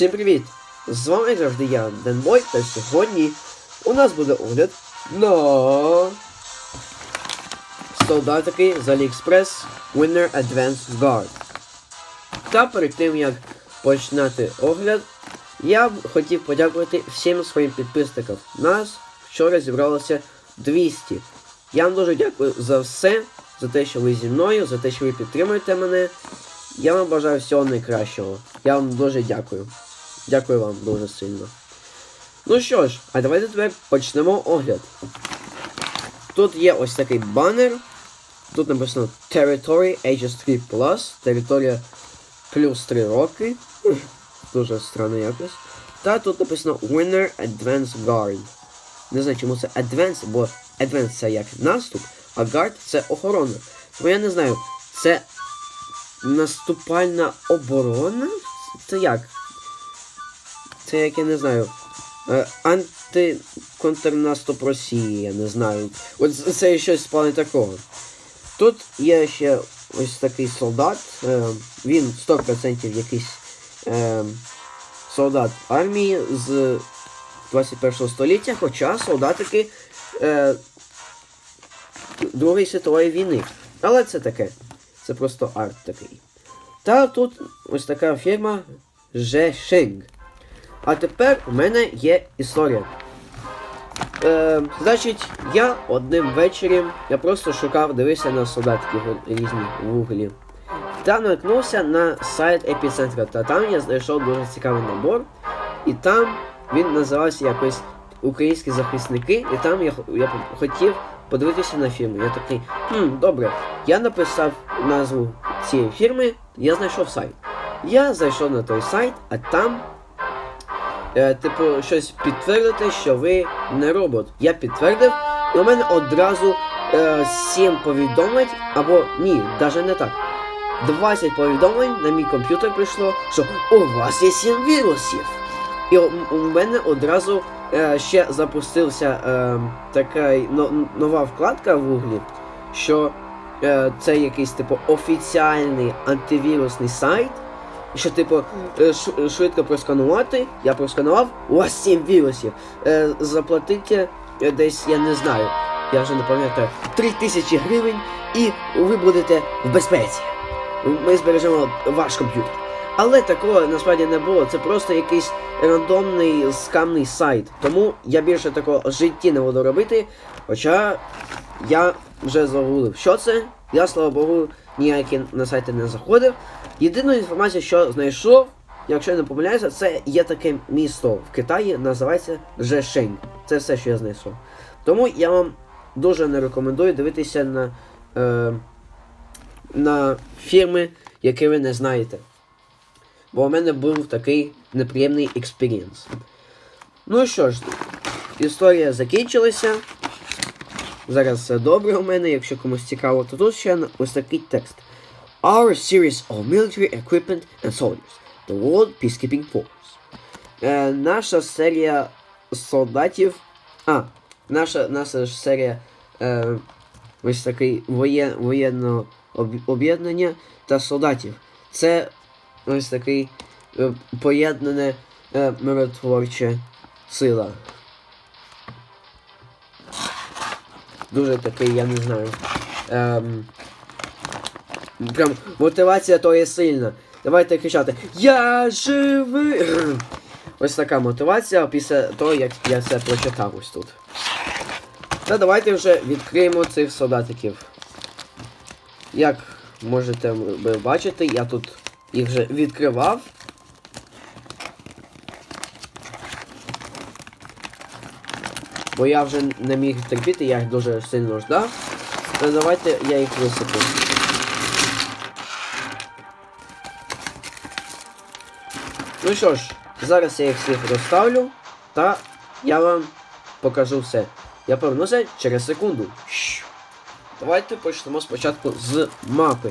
Всім привіт! З вами завжди я, Денбой, та сьогодні у нас буде огляд на солдатики з AliExpress Winner Advanced Guard. Та перед тим як починати огляд, я б хотів подякувати всім своїм підписникам. Нас вчора зібралося 200. Я вам дуже дякую за все, за те, що ви зі мною, за те, що ви підтримуєте мене. Я вам бажаю всього найкращого. Я вам дуже дякую. Дякую вам дуже сильно. Ну що ж, а давайте тепер почнемо огляд. Тут є ось такий банер. Тут написано Territory Ages 3 Plus. Територія плюс 3 роки. Дуже странно якось. Та тут написано Winner Advance Guard. Не знаю, чому це Advance, бо Advance це як наступ, а Guard це охорона. Бо я не знаю, це наступальна оборона? Це як? Це як я не знаю. Е, Антиконтрнаступ Росії, я не знаю. От це щось з такого. Тут є ще ось такий солдат. Е, він 100% якийсь е, солдат армії з 21 століття, хоча солдатики Другої світової війни. Але це таке. Це просто арт такий. Та тут ось така фірма Zhesheng. А тепер у мене є історія. Е, значить, я одним ввечері я просто шукав, дивився на солдатків різні в гуглі. Та наткнувся на сайт епіцентра. Та там я знайшов дуже цікавий набор. І там він називався якось Українські захисники, і там я, я хотів подивитися на фірму. Я такий, хм, добре. Я написав назву цієї фірми, я знайшов сайт. Я зайшов на той сайт, а там, е, типу, щось підтвердити, що ви не робот. Я підтвердив, і у мене одразу е, 7 повідомлень, або ні, навіть не так. 20 повідомлень на мій комп'ютер прийшло, що у вас є 7 вірусів. І у, мене одразу е, ще запустився е, така но- нова вкладка в Гуглі, що е, це якийсь типу офіціальний антивірусний сайт. Що, типу, е, швидко просканувати, я просканував, у вас 7 вірусів. Е, заплатите е, десь, я не знаю, я вже не пам'ятаю, 3000 гривень і ви будете в безпеці. Ми збережемо ваш комп'ютер. Але такого насправді не було. Це просто якийсь рандомний скамний сайт. Тому я більше такого в житті не буду робити. Хоча я вже загуглив, що це. Я, слава Богу, ніякі на сайти не заходив. Єдину інформацію, що знайшов, якщо я не помиляюся, це є таке місто в Китаї, називається Жешень. Це все, що я знайшов. Тому я вам дуже не рекомендую дивитися на, е, на фірми, які ви не знаєте. Бо у мене був такий неприємний експірієнс. Ну що ж, історія закінчилася. Зараз все добре у мене, якщо комусь цікаво, то тут ще ось такий текст. Our series of military equipment and soldiers. The World Peacekeeping Force. Е, наша серія солдатів. А, наша, наша ж серія е, ось такий воєн, воєнного об'єднання та солдатів. Це ось такий е, поєднане е, миротворча сила. Дуже такий, я не знаю. Ем, прям мотивація то є сильна. Давайте кричати Я живий! Ось така мотивація після того, як я це прочитав ось тут. Та давайте вже відкриємо цих солдатиків. Як можете ви бачити, я тут їх вже відкривав. Бо я вже не міг терпіти, я їх дуже сильно ждав. То давайте я їх висиплю. Ну що ж, зараз я їх всіх розставлю, та я вам покажу все. Я повернуся через секунду. Давайте почнемо спочатку з мапи.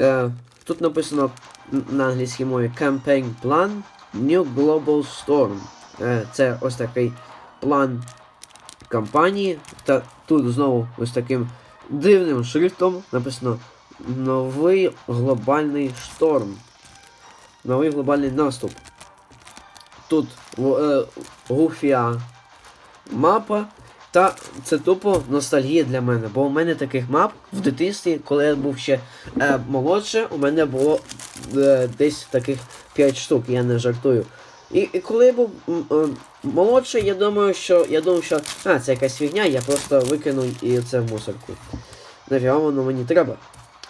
Е, тут написано на англійській мові Campaign Plan New Global Storm. Е, це ось такий план кампанії. Та тут знову ось таким дивним шрифтом написано Новий глобальний шторм. Новий глобальний наступ. тут е, Гуфія мапа. Та це тупо ностальгія для мене, бо у мене таких мап в дитинстві, коли я був ще е, молодше, у мене було е, десь таких 5 штук, я не жартую. І, і коли я був е, молодший, я думаю, що я думав, що а, це якась фігня, я просто викину і це в мусорку. Нафіга воно мені треба.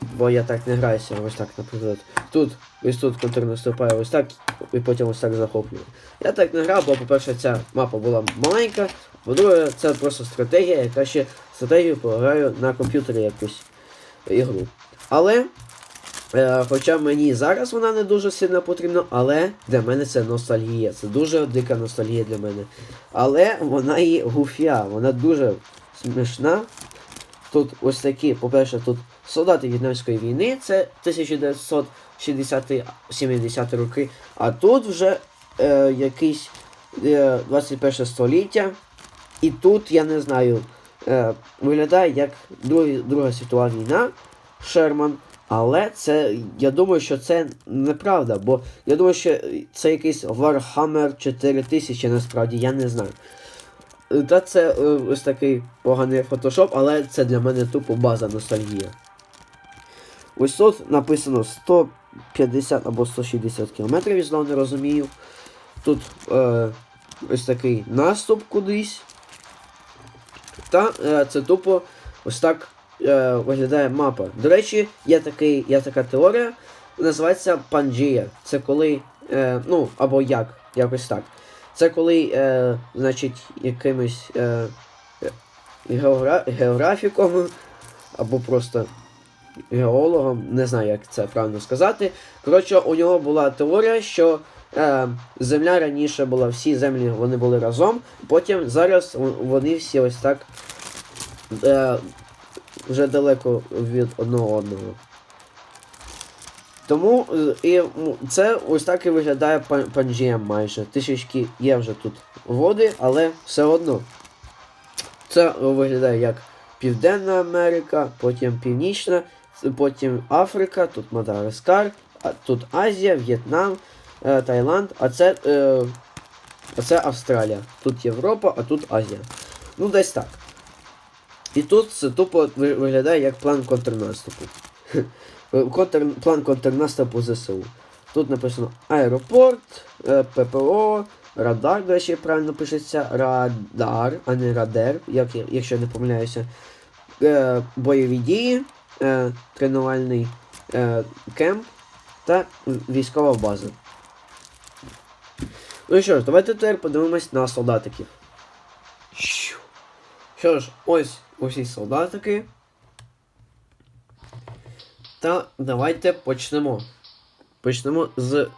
Бо я так не граюся, ось так, наприклад. Тут, ось тут контур наступає, ось так, і потім ось так захоплюю. Я так не грав, бо, по-перше, ця мапа була маленька, по-друге, це просто стратегія, яка ще стратегію пограю на комп'ютері якусь ігру. Але, е, хоча мені зараз вона не дуже сильно потрібна, але для мене це ностальгія. Це дуже дика ностальгія для мене. Але вона і гуфя, вона дуже смішна. Тут ось такі, по-перше, тут солдати В'єтнамської війни, це 1960-70 роки, а тут вже е, якийсь е, 21 століття. І тут, я не знаю, е, виглядає як Друга, Друга світова війна Шерман. Але це, я думаю, що це неправда, бо я думаю, що це якийсь Warhammer 4000, насправді, я не знаю. Та це е, ось такий поганий фотошоп, але це для мене тупо база ностальгія. Ось тут написано 150 або 160 км, я знову не розумію. Тут е, ось такий наступ кудись. Та е, це тупо ось так е, виглядає мапа. До речі, є, такий, є така теорія, називається Панджія. Це коли, е, ну, або як, якось так. Це коли, е, значить, якимось е, геогра... географіком або просто геологом, не знаю, як це правильно сказати. Коротше, у нього була теорія, що е, земля раніше була, всі землі вони були разом, потім зараз вони всі ось так е, вже далеко від одного одного. Тому е, і це ось так і виглядає Пан- Панджія майже. Трішечки є вже тут води, але все одно. Це виглядає як Південна Америка, потім Північна, потім Африка, тут Мадагаскар, тут Азія, В'єтнам, е, Таїланд, а це, е, а це Австралія. Тут Європа, а тут Азія. Ну, десь так. І тут це тупо виглядає як план контрнаступу. Контр, план контрнаступу ЗСУ. Тут написано аеропорт, е, ППО, радар, до речі, правильно пишеться радар, а не радер, як, якщо не помиляюся. Е, бойові дії, е, тренувальний е, кемп та військова база. Ну що ж, давайте тепер подивимось на солдатиків. Що ж, ось усі солдатики. Та давайте почнемо. Почнемо з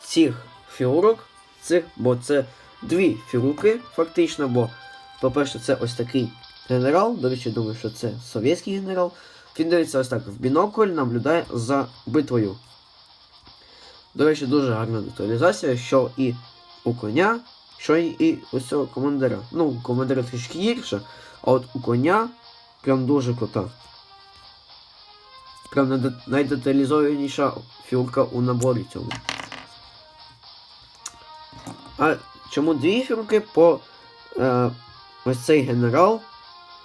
цих фігурок. Цих, бо це дві фігурки, фактично, бо, по-перше, це ось такий генерал. До речі, думаю, що це совєтський генерал. Він дивиться ось так в бінокль, наблюдає за битвою. До речі, дуже гарна деталізація, що і у коня, що і, у цього командира. Ну, командира трішки гірше, а от у коня прям дуже крута. Прям найдеталізованіша фігурка у наборі цьому. А чому дві фігурки? По е, ось цей генерал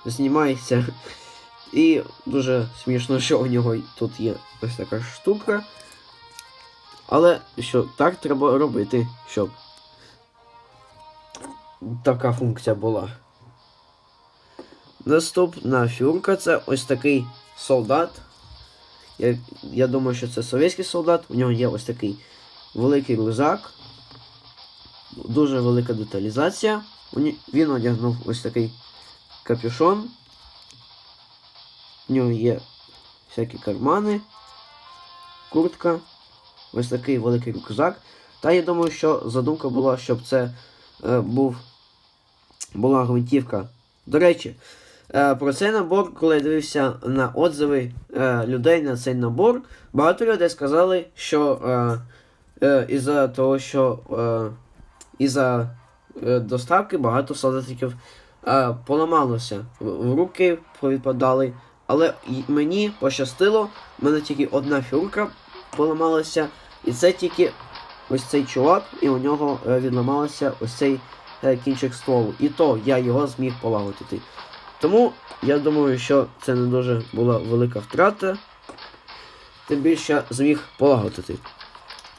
знімається. І дуже смішно, що у нього тут є ось така штука. Але що так треба робити, щоб така функція була. Наступна фігурка це ось такий солдат. Я, я думаю, що це совєтський солдат. У нього є ось такий великий рюкзак. Дуже велика деталізація. Він одягнув ось такий капюшон. У нього є всякі кармани, куртка, ось такий великий рюкзак. Та я думаю, що задумка була, щоб це е, був, була гвинтівка. До речі, про цей набор, коли я дивився на отзиви е, людей на цей набор, багато людей сказали, що е, е, із-за того, що е, із-за е, доставки багато солдатиків е, поламалося. В, руки повідпадали. Але мені пощастило, в мене тільки одна фігурка поламалася, і це тільки ось цей чувак, і у нього е, відламалося ось цей е, кінчик стволу. І то я його зміг полагодити. Тому я думаю, що це не дуже була велика втрата. Тим більше зміг полагодити.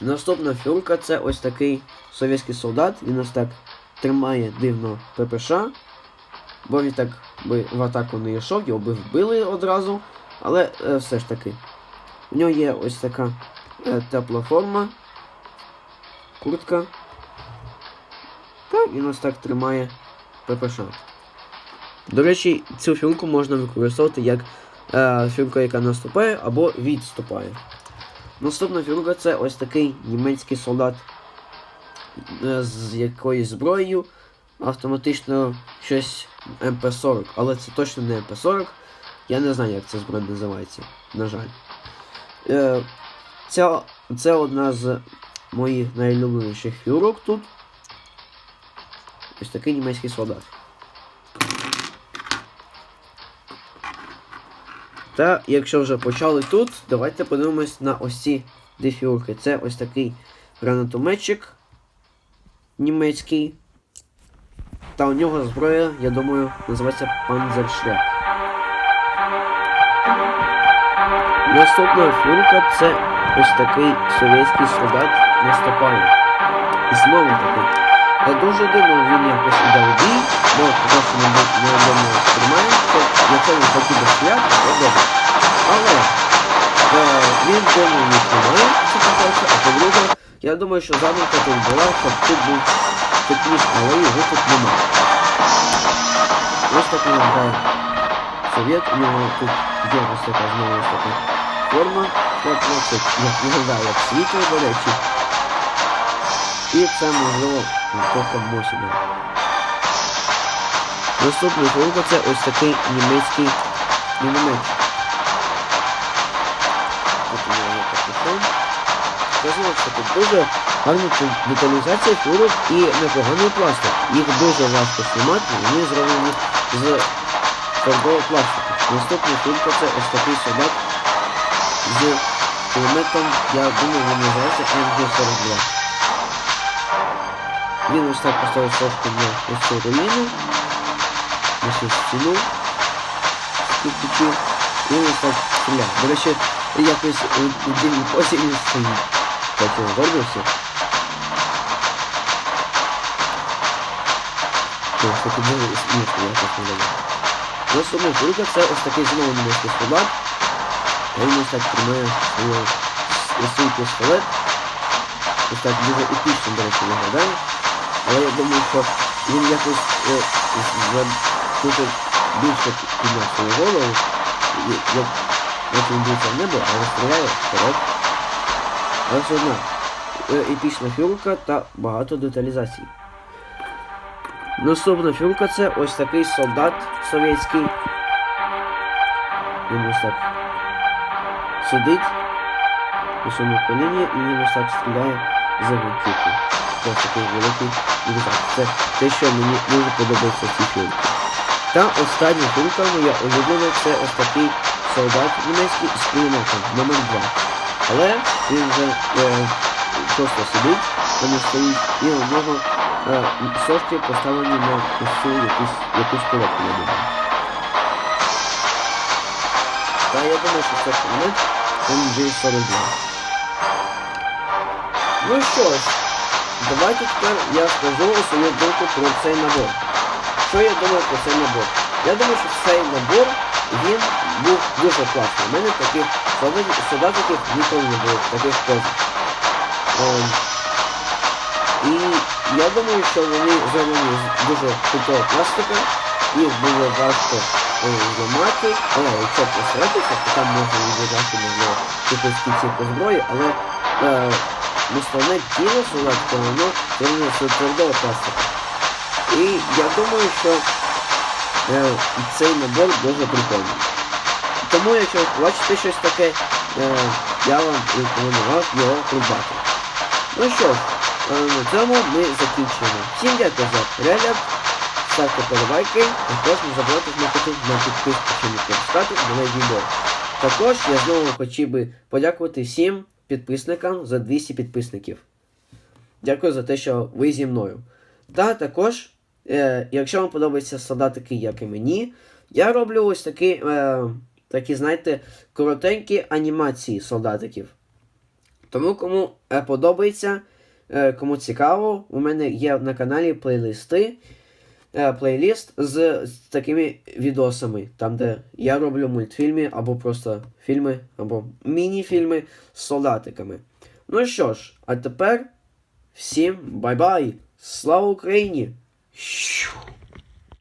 Наступна фігурка це ось такий совєтський солдат. Він ось так тримає дивно ППШ. Бо він так би в атаку не йшов, його би вбили одразу. Але е, все ж таки. У нього є ось така е, тепла форма. Куртка. Та він ось так тримає ППШ. До речі, цю фігурку можна використовувати як е, фігурка, яка наступає або відступає. Наступна фігурка це ось такий німецький солдат е, з якоюсь зброєю. Автоматично щось МП-40, але це точно не МП-40. Я не знаю, як ця зброя називається, на жаль. Е, ця, це одна з моїх найулюбленіших фігурок тут. Ось такий німецький солдат. Та якщо вже почали тут, давайте подивимось на ось ці. Це ось такий гранатометчик німецький. Та у нього зброя, я думаю, називається Panzerschreck. Наступна фігурка це ось такий совєтський солдат наступає. І знову таки. Та дуже дивно він якось іде в бій, бо тому що не неодомно тримає, то якщо він хотів би стріляти, то добре. Але е, він дивно не тримає, це по-перше, а по-друге, я думаю, що задумка тут була, щоб тут був тепліш, але його тут немає. Ось так виглядає совєт, у нього тут є ось така знову ось така форма, тепла, це як виглядає як світло, до речі. І це можливо трохи мосіна. Наступний фігурка це ось такий німецький міномет. Тут у нього є капюшон. Це знову дуже гарна деталізація фігурок і непоганий пластик. Їх дуже важко знімати, вони зроблені з твердого пластику. Наступна фігурка це ось такий солдат з кулеметом, я думаю, він називається МГ-42. Він так поставив сошку на ось цю руїну, на цю стіну з кирпичів, і він ось так стріляє. До речі, якось у, дивній позі він стоїть. Так він горбився. Ось таки дуже смішно якось виглядає. Наступна фігурка це ось такий знову німецький солдат. А він ось так тримає свою, свій пістолет. Ось так дуже епічно, до речі. Але я думаю, що він якось е, за дуже більше підняв свою голову, як, він дивиться в небо, але стріляє вперед. Але все одно епічна фігурка та багато деталізацій. Наступна фігурка це ось такий солдат совєтський. Він ось так сидить у своєму коліні і він ось так стріляє з гвинтівки. Це такий великий рюкзак. Це те, що мені дуже подобається в цій фільмі. Та остання фігурка моя улюблена це ось такий солдат німецький з кулеметом номер 2. Але він вже е, просто сидить, не стоїть, і у нього е, сошки поставлені на цю якусь, якусь коробку, я думаю. Та я думаю, що це кулемет MG42. Ну що ж, давайте тепер я скажу свою думку про цей набор. Що я думаю про цей набор? Я думаю, що цей набор він був дуже класний. У мене таких солдатиків ніколи не було, таких позів. Ем, і я думаю, що вони зроблені дуже крутого пластика, їх було важко е, зламати, але якщо постаратися, то там можна відрізати, можливо, якусь кінцівку зброї, але е, основне тіло солдатка, воно зроблено з твердого пластика. І я думаю, що е, цей набор дуже прикольний. Тому, якщо бачите щось таке, е, я вам рекомендував його придбати. Ну що ж, е, на цьому ми закінчуємо. Всім дякую за перегляд. Ставте подобайки, також не забувайте змикати на підписку, щоб не пропускати нове відео. Також я знову хотів би подякувати всім підписникам за 200 підписників. Дякую за те, що ви зі мною. Та також, е, якщо вам подобаються солдатики, як і мені, я роблю ось такі, е, такі знаєте, коротенькі анімації солдатиків. Тому кому е, подобається, е, кому цікаво, у мене є на каналі плейлисти, плейліст з, з такими відосами, там, де я роблю мультфільми або просто фільми, або міні-фільми з солдатиками. Ну що ж, а тепер всім бай-бай! Слава Україні!